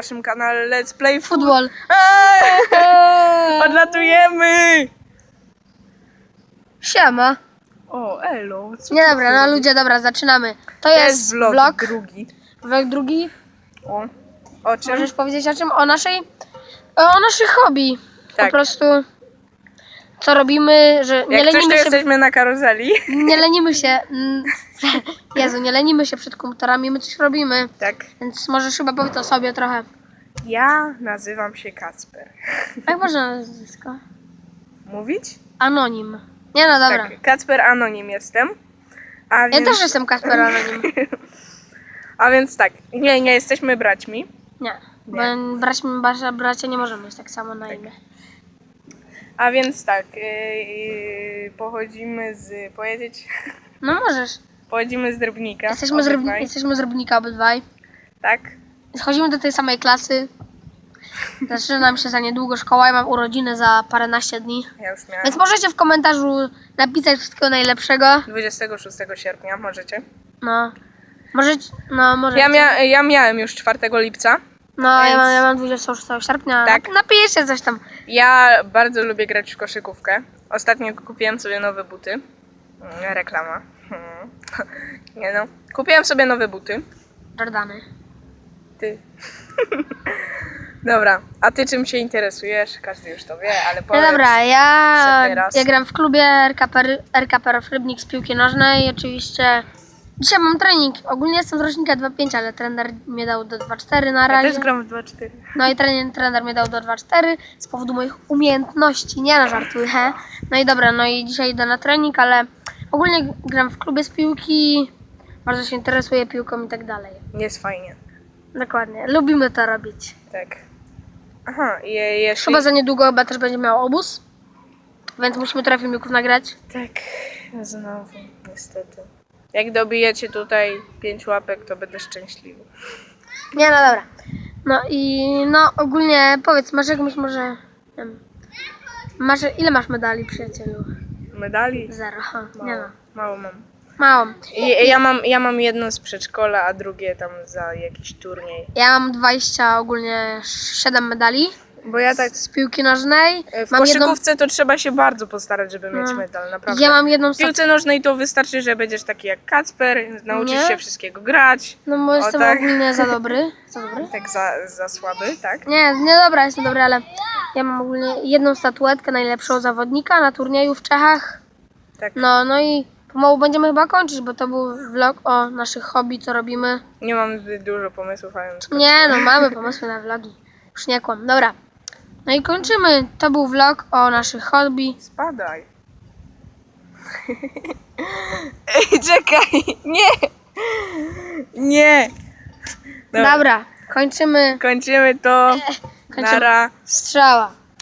naszym kanale Let's Play Food. Futbol. Eee! Odlatujemy! Siema. O, elo. Co Nie dobra, no ludzie, dobra, zaczynamy. To To jest, jest vlog, vlog. drugi. Vlog drugi. O, o czym? Możesz powiedzieć o czym? O naszej, o naszych hobby. Tak. Po prostu co robimy, że nie Jak coś, to lenimy się, jesteśmy na karuzeli. nie lenimy się, mm, Jezu, nie lenimy się przed komputerami, my coś robimy. Tak. Więc możesz chyba powiedzieć o sobie trochę. Ja nazywam się Kacper. Jak można nazwisko? Mówić? Anonim. Nie no dobra. Tak, Kacper Anonim jestem. A Ja więc, też jestem Kasper Anonim. A więc tak, nie, nie jesteśmy braćmi. Nie. Bo braćmi, bracia, bracia nie możemy mieć tak samo na imię. A więc tak, yy, pochodzimy z, powiedzieć, No możesz. pochodzimy z Drobnika. Jesteśmy z, Rybni- obydwaj. jesteśmy z Rybnika obydwaj. Tak, Chodzimy do tej samej klasy. Zaczyna nam się za niedługo szkoła. Ja mam urodziny za paręnaście dni. ja już miałem. Więc możecie w komentarzu napisać wszystkiego najlepszego. 26 sierpnia możecie. No. Możecie. No, możecie. Ja, mia ja miałem już 4 lipca. No, ja więc- mam, ja mam 26 sierpnia. Tak. Tak. Napiszcie coś tam. Ja bardzo lubię grać w koszykówkę. Ostatnio kupiłem sobie nowe buty. Mm, Reklama. Hmm. Nie no. Kupiłem sobie nowe buty. Jordany. Ty. Dobra, a ty czym się interesujesz? Każdy już to wie, ale No powiedz. dobra, ja, ja gram w klubie RKP, RKP Rybnik z piłki nożnej. Oczywiście dzisiaj mam trening. Ogólnie jestem z rocznika 2.5, ale trener mnie dał do 2.4 na Ja razie. też gram w 2-4. No i trener, trener mnie dał do 2.4 z powodu moich umiejętności, nie na żartuję. he. No i dobra, no i dzisiaj idę na trening, ale ogólnie gram w klubie z piłki, bardzo się interesuję piłką i tak dalej. Jest fajnie. Dokładnie, lubimy to robić. Tak. Aha, i je- jeśli... Chyba za niedługo chyba też będzie miał obóz, więc musimy trochę filmików nagrać. Tak, znowu, niestety. Jak dobijecie tutaj 5 łapek, to będę szczęśliwy. Nie, no dobra. No i no ogólnie powiedz, masz jakąś może... nie wiem, Masz, ile masz medali, przyjacielu? Medali? Zero. Ha, nie Mało, no. mało mam. Małą. I, ja mam. Ja mam jedno z przedszkola, a drugie tam za jakiś turniej. Ja mam 20 ogólnie 7 medali Bo ja tak z piłki nożnej. w Mam jedną, koszykówce to trzeba się bardzo postarać, żeby mieć No. medal, naprawdę. ja mam jedną W piłce nożnej to wystarczy, że będziesz taki jak Kacper, nauczysz Nie? się wszystkiego grać. No bo jestem tak. ogólnie za dobry. Za dobry? Tak za, za słaby, tak? Nie, nie dobra, jestem dobry, ale ja mam ogólnie jedną statuetkę najlepszego zawodnika na turnieju w Czechach. Tak. No, no i pomału będziemy chyba kończyć, bo to był vlog o naszych hobby, co robimy. Nie mam zbyt dużo pomysłów, a więc Nie, no mamy pomysły na vlogi. Już nie kłam. Dobra. No i kończymy. To był vlog o naszych hobby. spadaj. Ej, czekaj! Nie! Nie! Dobra, Dobra, kończymy. kończymy to. Kończymy. Nara. Strzała.